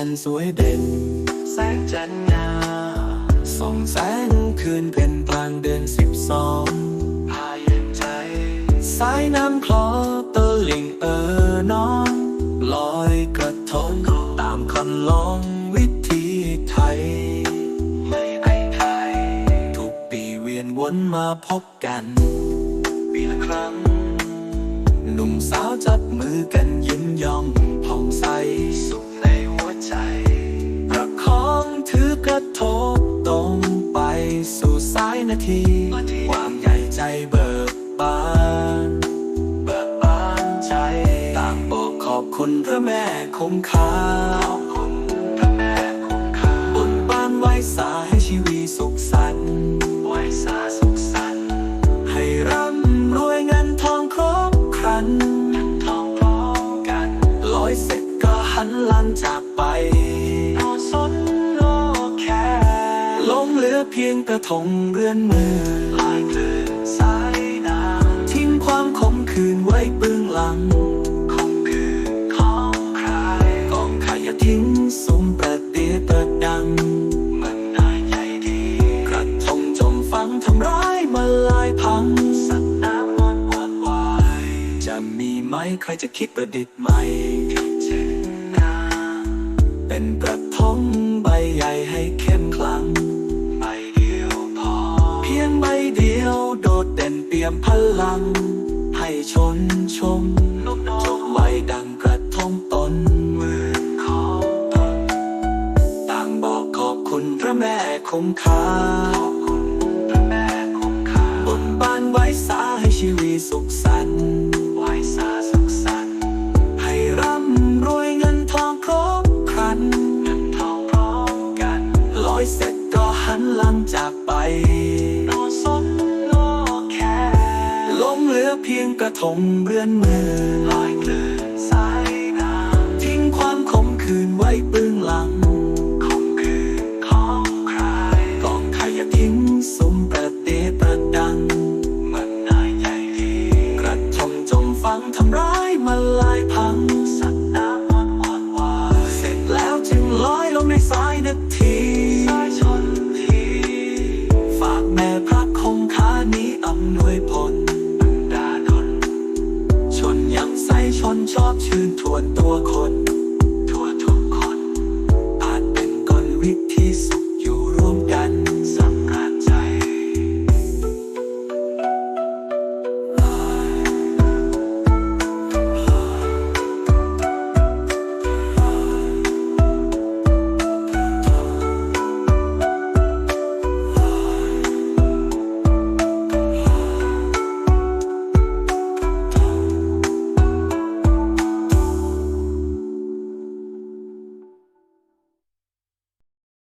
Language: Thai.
จันทร์สวยเด่น แสงจันทร์งามส่องแสงคืนเป็นกลางเดือนสิบสองพาเย็นใจ สายน้ำคลอตะลิ่งเออน้องลอยกระทงตามคันลองวิธีไทย ไม่ไอไทย ทุกปีเวียนวนมาพบกันปีละครั้ง หนุ่มสาวจับมือกันยิ้ม ทีความใหญ่ใจเบิกบาน เบิกบานใจต่างบอกขอบคุณพระแม่คงคา อเพียงกระทงเรือนมือลายคลื่นสายน้ทิ้งความขมขื่นไว้เบื้องหลังำคงคือของใครกองขยะทิ้งสุมประเดียปิดดัง มันน่าใหญ่ดีกระทงจมฟังทำร้ายมาลายพังสัตว์น้ำมันวานวายจะมีไหมใครจะคิดประดิษฐ์ใหม่เป็นกระทง มพลัง ให้ชนชมจบไว้ดังกระทงตนมือของต่างบอกขอบคุณพระแม่คงคาขอบคุณพระแม่คงคาบนบานไว้สาให้ชีวิตสุข เพียงกระทงเรือนมือลอยคลื่นสายน้ำทิ้งความขมขื่นไว้เบื้องหลังขมขื่นของใครกองขยะทิ้งสมประเดประดัง มันนายใหญ่ดีกระทงจมฟังทำร้ายมาลาย